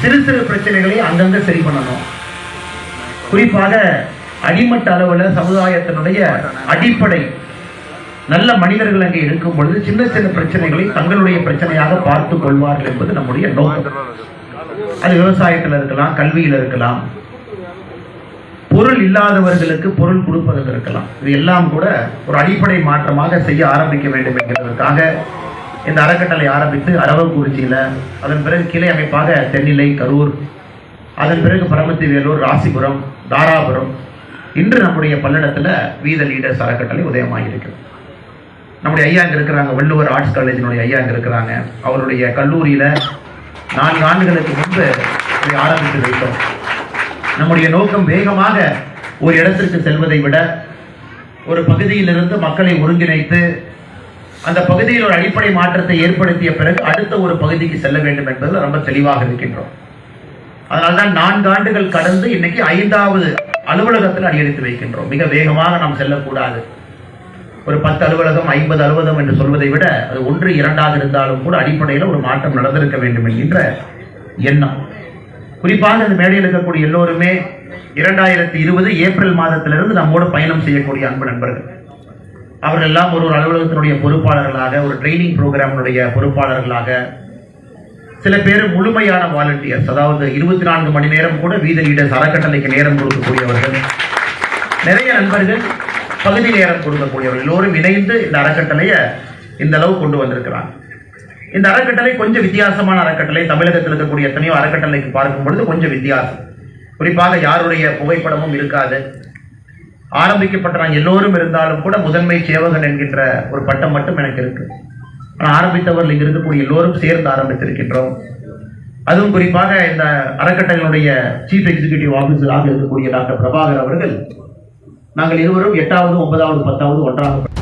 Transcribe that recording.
சிறு சிறு பிரச்சனைகளை அங்கங்க சரி பண்ணணும். குறிப்பாக அடிமட்ட அளவில் சமுதாயத்தினுடைய அடிப்படை நல்ல மனிதர்கள் அங்கே இருக்கும் பொழுது சின்ன சின்ன பிரச்சனைகளை தங்களுடைய பிரச்சனையாக பார்த்து கொள்வார்கள் என்பது நம்முடைய நோக்கம். அது விவசாயத்தில் இருக்கலாம் கல்வியில் இருக்கலாம். பொருள் இல்லாதவர்களுக்கு பொருள் கொடுப்பதில் இருக்கலாம். இது எல்லாம் கூட ஒரு அடிப்படை மாற்றமாக செய்ய ஆரம்பிக்க வேண்டும் என்கிறதற்காக இந்த அறக்கட்டளை ஆரம்பித்து அரவக்குறிச்சியில் அதன் பிறகு கிளை அமைப்பாக தென்னிலை கரூர் அதன் பிறகு பரமத்தி வேலூர் ராசிபுரம் தாராபுரம். இன்று நம்முடைய பல்லடத்தில் வீத லீடர்ஸ் அறக்கட்டளை உதயமாக இருக்கிறது நம்முடைய ஐயா இங்க இருக்கிறாங்க வள்ளுவர் ஆர்ட்ஸ் காலேஜினுடைய ஐயா இங்க இருக்கிறாங்க. அவருடைய கல்லூரியில் நான்கு ஆண்டுகளுக்கு முன்பு இதை ஆரம்பித்து வைத்தோம். நம்முடைய நோக்கம் வேகமாக ஒரு இடத்திற்கு செல்வதை விட ஒரு பகுதியிலிருந்து மக்களை ஒருங்கிணைத்து அந்த பகுதியில் ஒரு அடிப்படை மாற்றத்தை ஏற்படுத்திய பிறகு அடுத்த ஒரு பகுதிக்கு செல்ல வேண்டும் என்பதில் ரொம்ப தெளிவாக இருக்கின்றோம். அதனால்தான் நான்கு ஆண்டுகள் கடந்து இன்னைக்கு ஐந்தாவது அலுவலகத்தில் அடியெடுத்து வைக்கின்றோம். மிக வேகமாக நாம் செல்லக்கூடாது. ஒரு பத்து அலுவலகம் ஐம்பது அலுவலகம் என்று சொல்வதை விட அது ஒன்று இரண்டாக இருந்தாலும் கூட அடிப்படையில் ஒரு மாற்றம் நடந்திருக்க வேண்டும் என்கின்ற எண்ணம். குறிப்பாக இந்த மேடையில் இருக்கக்கூடிய எல்லோருமே இரண்டாயிரத்தி இருபது ஏப்ரல் மாதத்திலிருந்து நம்மோடு பயணம் செய்யக்கூடிய அன்பு நண்பர்கள். அவர்கள் எல்லாம் ஒரு ஒரு அலுவலகத்தினுடைய பொறுப்பாளர்களாக ஒரு ட்ரைனிங் ப்ரோக்ராமினுடைய பொறுப்பாளர்களாக சில பேர் முழுமையான வாலண்டியர்ஸ் அதாவது இருபத்தி நான்கு மணி நேரம் கூட வீத லீடர்ஸ் அறக்கட்டளைக்கு நேரம் கொடுக்கக்கூடியவர்கள். நிறைய நண்பர்கள் பகுதி நேரம் கொடுக்கக்கூடியவர்கள். எல்லோரும் இணைந்து இந்த அறக்கட்டளையை இந்த அளவு கொண்டு வந்திருக்கிறாங்க. இந்த அறக்கட்டளை கொஞ்சம் வித்தியாசமான அறக்கட்டளை. தமிழகத்தில் இருக்கக்கூடிய எத்தனையோ அறக்கட்டளைக்கு பார்க்கும் பொழுது கொஞ்சம் வித்தியாசம். குறிப்பாக யாருடைய புகைப்படமும் இருக்காது. ஆரம்பிக்கப்பட்ட நான் எல்லோரும் இருந்தாலும் கூட முதன்மை சேவகன் என்கின்ற ஒரு பட்டம் மட்டும் எனக்கு இருக்கு. ஆனால் ஆரம்பித்தவர்கள் இங்க இருக்கக்கூடிய எல்லோரும் சேர்ந்து ஆரம்பித்திருக்கின்றோம். அதுவும் குறிப்பாக இந்த அறக்கட்டளையினுடைய சீஃப் எக்ஸிகியூட்டிவ் ஆஃபீஸராக இருக்கக்கூடிய டாக்டர் பிரபாகர் அவர்கள் நாங்கள் இருவரும் எட்டாவது ஒன்பதாவது பத்தாவது ஒன்றாக